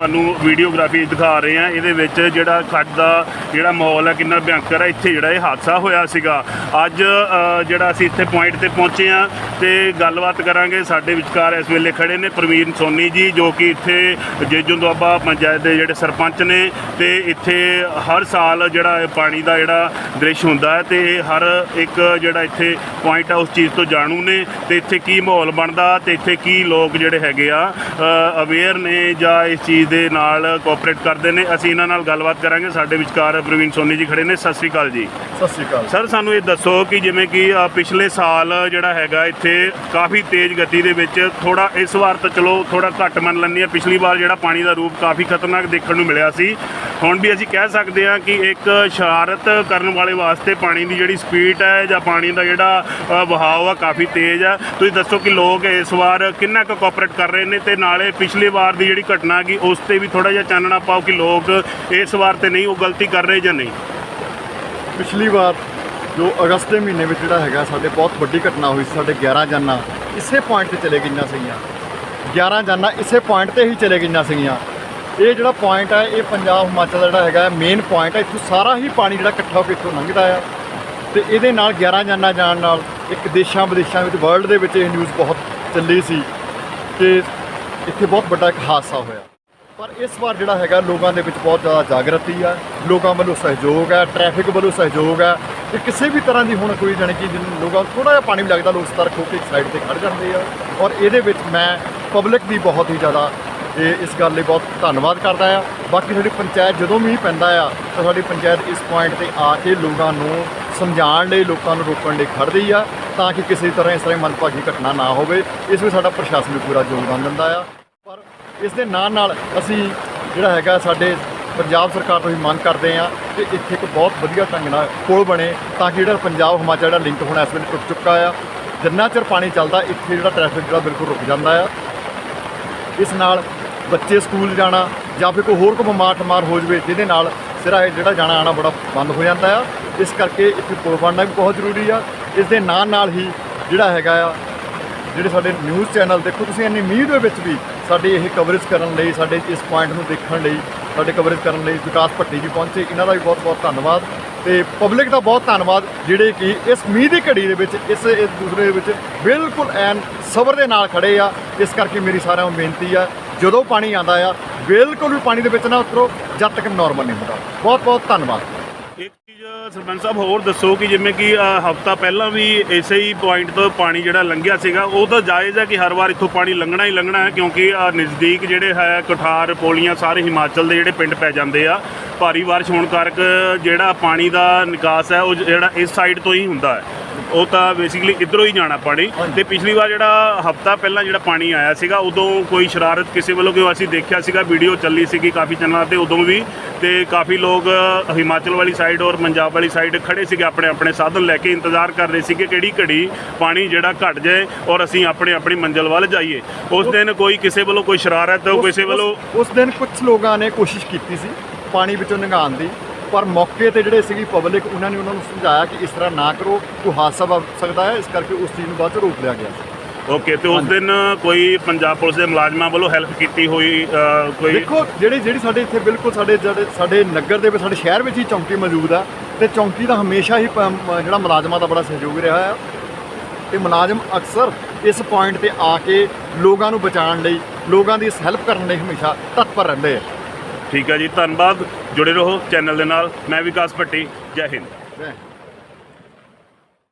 ਤੁਹਾਨੂੰ ਵੀਡੀਓਗ੍ਰਾਫੀ ਦਿਖਾ ਰਹੇ ਆ ਇਹਦੇ ਵਿੱਚ ਜਿਹੜਾ ਖੱਡ ਦਾ ਜਿਹੜਾ ਮਾਹੌਲ ਹੈ, ਕਿੰਨਾ ਭਿਅੰਕਰ ਹੈ। ਇੱਥੇ ਜਿਹੜਾ ਇਹ ਹਾਦਸਾ ਹੋਇਆ ਸੀਗਾ। ਅੱਜ ਜਿਹੜਾ ਅਸੀਂ ਇੱਥੇ ਪੁਆਇੰਟ ਤੇ ਪਹੁੰਚੇ ਆ ਤੇ ਗੱਲਬਾਤ ਕਰਾਂਗੇ। ਸਾਡੇ ਵਿਚਕਾਰ ਇਸ ਵੇਲੇ ਖੜੇ ਨੇ ਪ੍ਰਵੀਨ ਸੋਨੀ ਜੀ, ਜੋ ਕਿ ਇੱਥੇ ਜੇਜੂ ਦੁਆਬਾ ਪੰਚਾਇਤ ਦੇ ਜਿਹੜੇ ਸਰਪੰਚ ਨੇ ਤੇ ਇੱਥੇ ਹਰ ਸਾਲ ਜਿਹੜਾ ਇਹ ਪਾਣੀ ਦਾ ਜਿਹੜਾ ਦ੍ਰਿਸ਼ ਹੁੰਦਾ ਹੈ ਤੇ ਇਹ ਹਰ ਇੱਕ ਜਿਹੜਾ ਇੱਥੇ ਪੁਆਇੰਟ ਆ, ਉਸ ਚੀਜ਼ ਤੋਂ ਜਾਣੂ ਨੇ ਤੇ ਇੱਥੇ ਕੀ ਮਾਹੌਲ ਬਣਦਾ ਤੇ ਇੱਥੇ ਕੀ ਲੋਕ ਜਿਹੜੇ ਹੈਗੇ ਆ ਅਵੇਅਰ ਨੇ ਜਾਂ ਇਸ ਚੀਜ਼ ਦੇ ਨਾਲ ਕੋਆਪਰੇਟ ਕਰਦੇ ਨੇ। ਅਸੀਂ ਇਹਨਾਂ ਨਾਲ ਗੱਲਬਾਤ ਕਰਾਂਗੇ। ਸਾਡੇ ਵਿਚਕਾਰ ਪ੍ਰਵੀਨ ਸੋਨੀ ਜੀ ਖੜੇ ਨੇ। ਸਤਿ ਸ੍ਰੀ ਅਕਾਲ ਜੀ। ਸਤਿ ਸ਼੍ਰੀ ਅਕਾਲ। ਸਰ ਸਾਨੂੰ ਇਹ ਦੱਸੋ ਕਿ ਜਿਵੇਂ ਕਿ ਅ, ਪਿਛਲੇ ਸਾਲ ਜਿਹੜਾ ਹੈਗਾ ਇੱਥੇ ਕਾਫੀ ਤੇਜ਼ ਗਤੀ ਦੇ ਵਿੱਚ ਥੋੜਾ ਇਸ ਵਾਰ ਤਾਂ ਚਲੋ ਥੋੜਾ ਘੱਟ ਮੰਨ ਲੈਂਦੇ ਆ ਪਿਛਲੀ ਵਾਰ ਜਿਹੜਾ ਪਾਣੀ ਦਾ ਰੂਪ ਕਾਫੀ ਖਤਰਨਾਕ ਦੇਖਣ ਨੂੰ ਮਿਲਿਆ ਸੀ। ਹੁਣ ਵੀ ਅਸੀਂ ਕਹਿ ਸਕਦੇ ਹਾਂ ਕਿ ਇੱਕ ਸ਼ਰਾਰਤ ਕਰਨ ਵਾਲੇ ਵਾਸਤੇ ਪਾਣੀ ਦੀ ਜਿਹੜੀ ਸਪੀਡ ਹੈ ਜਾਂ ਪਾਣੀ ਦਾ ਜਿਹੜਾ ਅ, ਵਹਾਅ ਆ ਕਾਫੀ ਤੇਜ਼ ਆ। ਤੁਸੀਂ ਦੱਸੋ ਕਿ ਲੋਕ ਇਸ ਵਾਰ ਕਿੰਨਾ ਕੁ ਕੋਆਪਰੇਟ ਕਰ ਰਹੇ ਨੇ ਤੇ ਨਾਲੇ ਪਿਛਲੀ ਵਾਰ ਦੀ ਜਿਹੜੀ ਘਟਨਾ ਗਈ ਉਸ ਤੇ ਵੀ ਥੋੜਾ ਜਿਹਾ ਚਾਨਣਾ ਪਾਓ ਕਿ ਲੋਕ ਇਸ ਵਾਰ ਤੇ ਨਹੀਂ ਉਹ ਗਲਤੀ ਕਰ ਰਹੇ ਜਾਂ ਨਹੀਂ? ਪਿਛਲੀ ਵਾਰ ਜੋ ਅਗਸਤ ਦੇ ਮਹੀਨੇ ਵਿੱਚ ਜਿਹੜਾ ਹੈਗਾ ਸਾਡੇ ਬਹੁਤ ਵੱਡੀ ਘਟਨਾ ਹੋਈ ਸਾਡੇ 11 ਜਾਨਾਂ ਇਸੇ ਪੁਆਇੰਟ ਤੇ ਚਲੇ ਗਈਆਂ ਸੀਗੀਆਂ। 11 ਜਾਨਾਂ ਇਸੇ ਪੁਆਇੰਟ ਤੇ ਹੀ ਚਲੇ ਗਈਆਂ ਸੀਗੀਆਂ। ਇਹ ਜਿਹੜਾ ਪੁਆਇੰਟ ਹੈ ਇਹ ਪੰਜਾਬ ਹਿਮਾਚਲ ਦਾ ਜਿਹੜਾ ਹੈਗਾ ਮੇਨ ਪੁਆਇੰਟ ਹੈ ਇੱਥੋਂ ਸਾਰਾ ਹੀ ਪਾਣੀ ਜਿਹੜਾ ਇਕੱਠਾ ਹੋ ਕੇ ਇੱਥੋਂ ਲੰਘਦਾ ਆ। ਤੇ ਇਹਦੇ ਨਾਲ 11 ਜਾਨਾਂ ਜਾਣ ਨਾਲ ਇੱਕ ਦੇਸ਼ਾਂ ਵਿਦੇਸ਼ਾਂ ਵਿੱਚ ਵਰਲਡ ਦੇ ਵਿੱਚ ਇਹ ਨਿਊਜ਼ ਬਹੁਤ ਚੱਲੀ ਸੀ ਕਿ ਇੱਥੇ ਬਹੁਤ ਵੱਡਾ ਇੱਕ ਹਾਦਸਾ ਹੋਇਆ। ਪਰ ਇਸ ਵਾਰ ਜਿਹੜਾ ਹੈਗਾ, ਲੋਕਾਂ ਦੇ ਵਿੱਚ ਬਹੁਤ ਜ਼ਿਆਦਾ ਜਾਗਰਤੀ ਆ। ਲੋਕਾਂ ਵੱਲੋਂ ਸਹਿਯੋਗ ਹੈ ਟ੍ਰੈਫਿਕ ਵੱਲੋਂ ਸਹਿਯੋਗ ਹੈ ਕਿ ਕਿਸੇ ਵੀ ਤਰ੍ਹਾਂ ਦੀ ਹੁਣ ਕੋਈ ਜਾਣੀ ਕਿ ਜਿਹਨੂੰ ਲੋਕਾਂ ਨੂੰ ਥੋੜਾ ਜਿਹਾ ਪਾਣੀ ਵੀ ਲੱਗਦਾ, ਲੋਕ ਸਤਰਕ ਹੋ ਕੇ ਇੱਕ ਸਾਈਡ ਤੇ ਖੜ ਜਾਂਦੇ ਆ। ਔਰ ਇਹਦੇ ਵਿੱਚ ਮੈਂ ਪਬਲਿਕ ਦੀ ਬਹੁਤ ਹੀ ਜ਼ਿਆਦਾ ਇਹ ਇਸ ਗੱਲ ਲਈ ਬਹੁਤ ਧੰਨਵਾਦ ਕਰਦਾ ਆ ਬਾਕੀ ਸਾਡੀ ਪੰਚਾਇਤ ਜਦੋਂ ਵੀ ਪੈਂਦਾ ਆ, ਤਾਂ ਸਾਡੀ ਪੰਚਾਇਤ ਇਸ ਪੁਆਇੰਟ ਤੇ ਆ ਕੇ ਲੋਕਾਂ ਨੂੰ ਸਮਝਾਉਣ ਲਈ, ਲੋਕਾਂ ਨੂੰ ਰੋਕਣ ਲਈ ਖੜਦੀ ਆ, ਤਾਂ ਕਿ ਕਿਸੇ ਤਰ੍ਹਾਂ ਇਸ ਤਰ੍ਹਾਂ ਦੀ ਘਟਨਾ ਨਾ ਹੋਵੇ। ਇਸ ਵਿੱਚ ਸਾਡਾ ਪ੍ਰਸ਼ਾਸਨ ਵੀ ਪੂਰਾ ਯੋਗਦਾਨ ਦਿੰਦਾ ਆ। ਪਰ ਇਸ ਦੇ ਨਾਲ ਨਾਲ ਅਸੀਂ ਜਿਹੜਾ ਹੈਗਾ ਸਾਡੇ ਪੰਜਾਬ ਸਰਕਾਰ ਤੋਂ ਹੀ ਮੰਗ ਕਰਦੇ ਆ ਕਿ ਇੱਥੇ ਇੱਕ ਬਹੁਤ ਵਧੀਆ ਢੰਗ ਨਾਲ ਪੁਲ ਬਣੇ, ਤਾਂ ਕਿ ਜਿਹੜਾ ਪੰਜਾਬ ਹਿਮਾਚਲ ਜਿਹੜਾ ਲਿੰਕ ਹੋਣਾ ਇਸ ਵੇਲੇ ਟੁੱਟ ਚੁੱਕਾ ਆ। ਜਿੰਨਾ ਚਿਰ ਪਾਣੀ ਚੱਲਦਾ, ਇੱਥੇ ਜਿਹੜਾ ਟ੍ਰੈਫਿਕ ਜਿਹੜਾ ਬਿਲਕੁਲ ਰੁਕ ਜਾਂਦਾ ਆ। ਇਸ ਨਾਲ ਬੱਚੇ ਸਕੂਲ ਜਾਣਾ ਜਾਂ ਫਿਰ ਕੋਈ ਹੋਰ ਕੋਈ ਬਿਮਾਰ ਠਮਾਰ ਹੋ ਜਵੇ, ਜਿਹਦੇ ਨਾਲ ਸਿਰਾ ਇਹ ਜਿਹੜਾ ਜਾਣਾ ਆਣਾ ਬੜਾ ਬੰਦ ਹੋ ਜਾਂਦਾ ਆ। ਇਸ ਕਰਕੇ ਇੱਥੇ ਪੁਲ ਬਣਨਾ ਵੀ ਬਹੁਤ ਜ਼ਰੂਰੀ ਆ। ਇਸ ਦੇ ਨਾਲ ਨਾਲ ਹੀ ਜਿਹੜਾ ਹੈਗਾ ਆ, ਜਿਹੜੇ ਸਾਡੇ ਨਿਊਜ਼ ਚੈਨਲ ਦੇਖੋ ਤੁਸੀਂ, ਇੰਨੀ ਮੀਂਹ ਦੇ ਵਿੱਚ ਵੀ ਸਾਡੀ ਇਹ ਕਵਰੇਜ ਕਰਨ ਲਈ, ਸਾਡੇ ਇਸ ਪੁਆਇੰਟ ਨੂੰ ਦੇਖਣ ਲਈ, ਸਾਡੇ ਕਵਰੇਜ ਕਰਨ ਲਈ ਵਿਕਾਸ ਭੱਟੀ ਜੀ ਪਹੁੰਚੇ। ਇਹਨਾਂ ਦਾ ਵੀ ਬਹੁਤ ਬਹੁਤ ਧੰਨਵਾਦ ਤੇ ਪਬਲਿਕ ਦਾ ਬਹੁਤ ਧੰਨਵਾਦ, ਜਿਹੜੇ ਕਿ ਇਸ ਮੀਂਹ ਦੀ ਘੜੀ ਦੇ ਵਿੱਚ ਇਸ ਇਸ ਦੂਸਰੇ ਦੇ ਵਿੱਚ ਬਿਲਕੁਲ ਐਨ ਸਬਰ ਦੇ ਨਾਲ ਖੜੇ ਆ। ਇਸ ਕਰਕੇ ਮੇਰੀ ਸਾਰਿਆਂ ਨੂੰ ਬੇਨਤੀ ਆ ਜਦੋਂ ਪਾਣੀ ਆਂਦਾ ਆ, ਬਿਲਕੁਲ ਵੀ ਪਾਣੀ ਦੇ ਵਿੱਚ ਨਾ ਉਤਰੋ, ਜਦ ਤੱਕ ਨਾਰਮਲ ਨਹੀਂ ਹੁੰਦਾ। ਬਹੁਤ ਬਹੁਤ ਧੰਨਵਾਦ। ਇੱਕ ਚੀਜ਼ ਸਰਪੰਚ ਸਾਹਿਬ, ਹੋਰ ਦੱਸੋ ਕਿ ਜਿਵੇਂ ਕਿ ਹਫਤਾ ਪਹਿਲਾਂ ਵੀ ਇਸੇ ਹੀ ਪੁਆਇੰਟ ਤੋਂ ਪਾਣੀ ਜਿਹੜਾ ਲੰਘਿਆ ਸੀਗਾ ਉਹ ਤਾਂ ਜਾਇਜ਼ ਹੈ ਕਿ ਹਰ ਵਾਰ ਇੱਥੋਂ ਪਾਣੀ ਲੰਘਣਾ ਹੀ ਲੰਘਣਾ ਹੈ, ਕਿਉਂਕਿ ਨਜ਼ਦੀਕ ਜਿਹੜੇ ਹੈ ਕਠਾਰ, ਪੋਲੀਆਂ, ਸਾਰੇ ਹਿਮਾਚਲ ਦੇ ਜਿਹੜੇ ਪਿੰਡ ਪੈ ਜਾਂਦੇ ਆ, ਭਾਰੀ ਬਾਰਿਸ਼ ਹੋਣ ਕਰਕੇ ਜਿਹੜਾ ਪਾਣੀ ਦਾ ਨਿਕਾਸ ਹੈ, ਉਹ ਜਿਹੜਾ ਇਸ ਸਾਈਡ ਤੋਂ ਹੀ ਹੁੰਦਾ ਹੈ। ਉਹ ਤਾਂ ਬੇਸਿਕਲੀ ਇਧਰੋਂ ਹੀ ਜਾਣਾ ਪਾਣੀ। ਤੇ ਪਿਛਲੀ ਵਾਰ ਜਿਹੜਾ ਹਫਤਾ ਪਹਿਲਾਂ ਜਿਹੜਾ ਪਾਣੀ ਆਇਆ ਸੀਗਾ ਉਦੋਂ ਕੋਈ ਸ਼ਰਾਰਤ ਕਿਸੇ ਵੱਲੋਂ ਕਿਉਂ ਅਸੀਂ ਦੇਖਿਆ ਸੀਗਾ ਵੀਡੀਓ ਚੱਲੀ ਸੀਗੀ ਕਾਫੀ ਚੈਨਲਾਂ ਤੇ ਉਦੋਂ ਵੀ। ਤੇ ਕਾਫੀ ਲੋਕ ਹਿਮਾਚਲ ਵਾਲੀ ਸਾਈਡ ਔਰ ਪੰਜਾਬ ਵਾਲੀ ਸਾਈਡ ਖੜੇ ਸੀਗੇ ਆਪਣੇ ਆਪਣੇ ਸਾਧਨ ਲੈ ਕੇ ਇੰਤਜ਼ਾਰ ਕਰ ਰਹੇ ਸੀਗੇ ਕਿਹੜੀ ਘੜੀ ਪਾਣੀ ਜਿਹੜਾ ਘਟ ਜਾਏ ਔਰ ਅਸੀਂ ਆਪਣੇ ਆਪਣੀ ਮੰਜ਼ਿਲ ਵੱਲ ਜਾਈਏ। ਉਸ ਦਿਨ ਕੋਈ ਕਿਸੇ ਵੱਲੋਂ ਕੋਈ ਸ਼ਰਾਰਤ ਕਿਸੇ ਵੱਲੋਂ ਉਸ- ਦਿਨ ਕੁਝ ਲੋਕਾਂ ਨੇ ਕੋਸ਼ਿਸ਼ ਕੀਤੀ ਸੀ ਪਾਣੀ ਵਿੱਚੋਂ ਲੰਘਾਉਣ ਦੀ। ਪਰ ਮੌਕੇ ਤੇ ਜਿਹੜੇ ਸੀਗੀ ਪਬਲਿਕ ਉਹਨਾਂ ਨੇ ਉਹਨਾਂ ਨੂੰ ਸਮਝਾਇਆ ਕਿ ਇਸ ਤਰ੍ਹਾਂ ਨਾ ਕਰੋ ਕੋਈ ਹਾਦਸਾ ਵਾਪਰ ਸਕਦਾ ਹੈ ਇਸ ਕਰਕੇ ਉਸ ਚੀਜ਼ ਨੂੰ ਬਾਅਦ ਚ ਰੋਕ ਲਿਆ ਗਿਆ। ਓਕੇ ਤੇ ਉਸ ਦਿਨ ਕੋਈ ਪੰਜਾਬ ਪੁਲਿਸ ਦੇ ਮੁਲਾਜ਼ਮਾਂ ਵੱਲੋਂ ਹੈਲਪ ਕੀਤੀ ਹੋਈ ਅ, ਕੋਈ ਦੇਖੋ ਜਿਹੜੇ ਜਿਹੜੀ ਸਾਡੇ ਇੱਥੇ ਬਿਲਕੁਲ ਸਾਡੇ ਜਿਹੜੇ ਸਾਡੇ ਨਗਰ ਦੇ ਵਿੱਚ ਸਾਡੇ ਸ਼ਹਿਰ ਵਿੱਚ ਹੀ ਚੌਂਕੀ ਮੌਜੂਦ ਆ ਤੇ ਚੌਂਕੀ ਦਾ ਹਮੇਸ਼ਾ ਹੀ ਪ- ਮ- ਜਿਹੜਾ ਮੁਲਾਜ਼ਮਾਂ ਦਾ ਬੜਾ ਸਹਿਯੋਗ ਰਿਹਾ ਹੈ ਤੇ ਮੁਲਾਜ਼ਮ ਅਕਸਰ ਇਸ ਪੁਆਇੰਟ ਤੇ ਆ ਕੇ ਲੋਕਾਂ ਨੂੰ ਬਚਾਉਣ ਲਈ ਲੋਕਾਂ ਦੀ ਹੈਲਪ ਕਰਨ ਲਈ ਹਮੇਸ਼ਾ ਤਤਪਰ ਰਹਿੰਦੇ ਆ। ਠੀਕ ਹੈ ਜੀ, ਧੰਨਵਾਦ। ਜੁੜੇ ਰਹੋ ਚੈਨਲ ਦੇ ਨਾਲ। ਮੈਂ ਵਿਕਾਸ ਭੱਟੀ, ਜੈ ਹਿੰਦ। ਜੈ